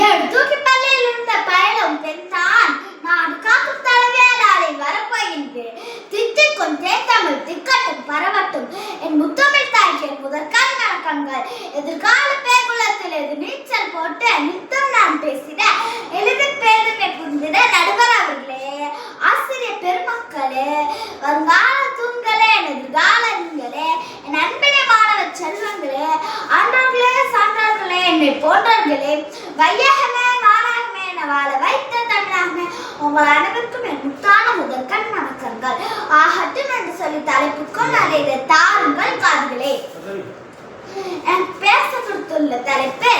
ಎರಡು ತುಟಿಪಲ್ಲಿರುಂದ ಪಯಲಂ பெற்றான் நாடு காக்கும் தலைவியா நாளை வரப்போகின்றேன் தித்திக்கொண்டே தமிழ் திக்கட்டும் பரவட்டும் என் முத்தமிழ் தாய்க்கு முதற்கால வணக்கங்கள் எதிர்கால பேகுலத்தில் எது நீச்சல் போட்டு நித்தம் நான் பேசிட எளிதில் பேருமை புரிந்திட நடுவர் அவர்களே ஆசிரியர் பெருமக்களே வருங்கால தூண்களே எனது காலங்களே என் அன்பினை மாணவ செல்வங்களே அன்றவர்களே சான்றார்களே என்னை போன்ற வையகமே வாழாகமே என வாழ வைத்த தமிழாகமே. உங்கள் அனைவருக்கும் என் முத்தான முதற்கண் வணக்கங்கள். ஆகட்டும் என்று சொல்லி தலைப்புக்கும் நிறைய தாருங்கள் காதுகளே. என் பேச கொடுத்துள்ள தலைப்பு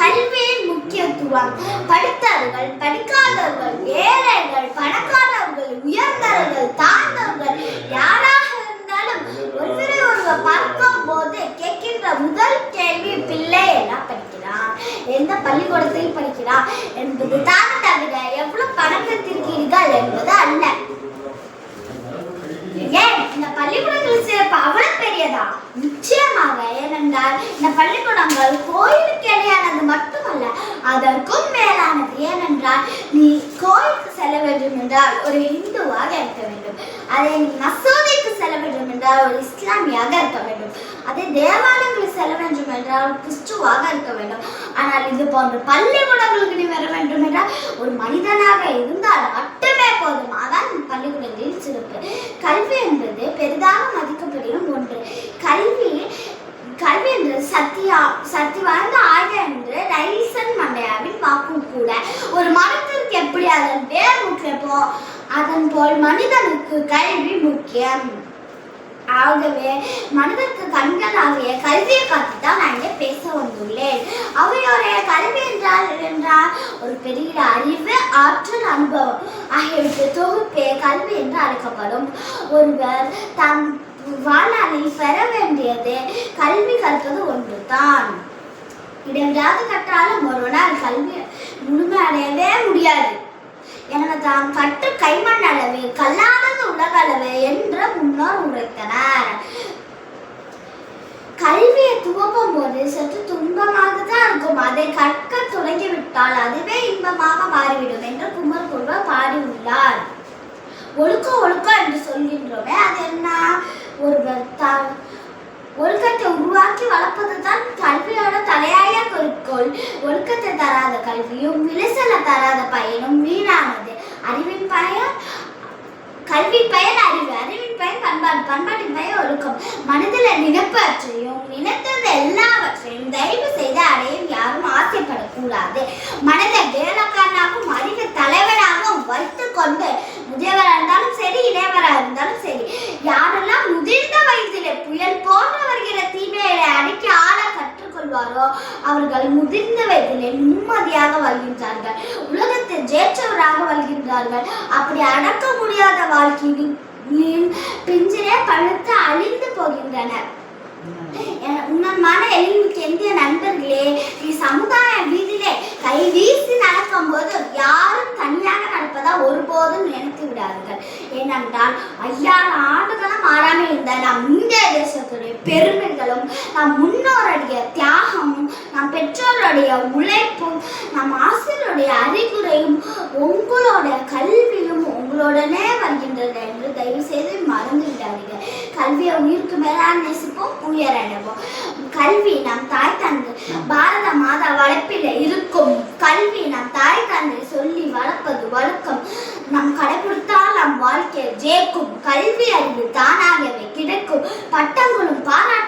கல்வியின் முக்கியத்துவம். படித்தவர்கள் படிக்காதவர்கள் ஏழைகள் பணக்காரர்கள் உயர்ந்தவர்கள் தாழ்ந்தவர்கள் யாராக இருந்தாலும் ஒருவரை ஒருவர் பார்க்கும் போது கேட்கின்ற முதல் கேள்வி பிள்ளை என படிக்கும். எந்த பள்ளிக்கூடத்தில் படிக்கிறான் என்பது தான் தவிர எவ்வளவு பணம் பெற்றிருக்கிறீர்கள் என்பது அல்ல ஏன் இந்த பள்ளிக்கூடங்கள் சிறப்பு அவ்வளவு பெரியதா நிச்சயமாக ஏனென்றால் இந்த பள்ளிக்கூடங்கள் கோயிலுக்கு இடையானது மட்டுமல்ல அதற்கும் மேலானது ஏனென்றால் நீ கோயிலுக்கு செல்ல வேண்டும் என்றால் ஒரு இந்துவாக இருக்க வேண்டும் அதே நீ மசூதிக்கு செல்ல அதாவது ஒரு இஸ்லாமியாக இருக்க வேண்டும். அதே தேவாலயங்களுக்கு செல்ல வேண்டும் என்றால் ஒரு கிறிஸ்துவாக இருக்க வேண்டும். ஆனால் இது போன்ற பள்ளிக்கூடங்களுக்கு நீ வர வேண்டும் என்றால் ஒரு மனிதனாக இருந்தால் மட்டுமே போதும். அதான் பள்ளிக்கூடங்களில் சிறப்பு. கல்வி என்பது பெரிதாக மதிக்கப்படும் ஒன்று. கல்வி கல்வி என்றது சத்தியா சக்தி வாய்ந்த ஆயுதம் என்று ரைசன் மண்டையாவின் வாக்கும் கூட. ஒரு மரத்திற்கு எப்படி அதன் வேர் முக்கியப்போ அதன் போல் மனிதனுக்கு கல்வி முக்கியம். ஆகவே மனிதனுக்கு கண்கள் ஆகிய கல்வியை பற்றி தான் நான் இங்கே பேச வந்துள்ளேன். அவையோடைய கல்வி என்றால் என்றால் ஒரு பெரிய அறிவு ஆற்றல் அனுபவம் ஆகியவற்றை தொகுப்பே கல்வி என்று அழைக்கப்படும். ஒருவர் தம் வாழ்நாளில் பெற வேண்டியது கல்வி கற்பது ஒன்றுதான். இடைவிடாது கற்றாலும் ஒருவனால் கல்வி முழுமையடையவே முடியாது. எனவே தான் கற்று கைமண் அளவு கல்லாதது உலக அளவு என்று முன்னோர் உரைத்தனர். கல்வியை துவங்கும் போது சற்று துன்பமாக தான் இருக்கும். அதை கற்க தொடங்கிவிட்டால் அதுவே இன்பமாக மாறிவிடும் என்று குமர் குருவர் பாடியுள்ளார். ஒழுக்க ஒழுக்கம் என்று சொல்கின்றோமே அது என்ன? ஒருவர் தான் ஒழுக்கத்தை உருவாக்கி வளர்ப்பது தான் கல்வியோட தலையாய குறிக்கோள். ஒழுக்கத்தை தராத கல்வியும் விளைச்சலை தராத பயனும் வீணானது. அறிவின் பயன் கல்வி பயன் அறிவு. பண்பாட்டின் பயன் ஒழுக்கம். மனதில் நினைப்பற்றையும் நினைத்தது எல்லாவற்றையும் தயவு செய்து அடையும் யாரும் ஆசைப்படக்கூடாது. மனதை வேலைக்காரனாகவும் அறிவு தலைவராகவும் வைத்து கொண்டு முதியவராக இருந்தாலும் சரி இளையவராக இருந்தாலும் சரி யாரெல்லாம் முதிர்ந்த வயதிலே புயல் போன்று வருகிற தீமையை அடக்கி ஆள கற்றுக்கொள்வாரோ அவர்கள் முதிர்ந்த வயதிலே நிம்மதியாக வாழ்கின்றார்கள். உலகத்தை ஜெயிச்சவராக வாழ்கின்றார்கள். அப்படி அடக்க முடியாத வாழ்க்கையில் பிஞ்சிலே பழுத்து அழிந்து போகின்றன. என- உன்னதமான எழில்மிக்க நண்பர்களே நீ சமுதாய வீதியிலே கை வீசி நடக்கும் போது யாரும் தனியாக நடப்பதா ஒருபோதும் நினைத்து விடாதீர்கள். ஏனென்றால் ஐயாயிரம் ஆண்டுகளும் மாறாமல் இருந்த நம் இந்திய தேசத்துடைய பெருமைகளும் நம் முன்னோருடைய தியாகமும் நம் பெற்றோருடைய உழைப்பும் நம் ஆசிரியருடைய அறிகுறையும் உங்களோட கல்வியும் உங்களோடனே வருகின்றது என்று தயவு செய்து மறந்து விடாதீர்கள் கல்வியை உயிருக்கு மேலான நேசிப்போம் உயரடைவோம் கல்வி நம் தாய் தந்தை பாரத மாதா வளர்ப்பில் இருக்கும். கல்வி நம் தாய் தந்தை சொல்லி வளர்ப்பது வழக்கம். நம் கடைபிடித்தால் நம் வாழ்க்கை ஜெயிக்கும். கல்வி அறிவு தானாகவே கிடைக்கும். பட்டங்களும் பாராட்டுகளும்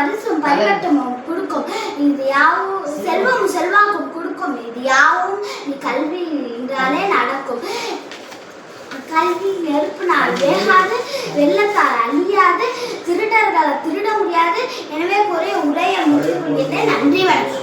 பரிசும் பரிவட்டமும் கொடுக்கும். இது யாவும் செல்வம் செல்வாக்கும் கொடுக்கும். இது யாவும் நீ கல்வி என்றாலே நடக்கும். கல்வி நெருப்பினால் வேகாது வெள்ளத்தால் அழியாது. திருடர்களை திருட முடியாது. எனவே ஒரே உரைய முடிவு என்று நன்றி வணக்கம்.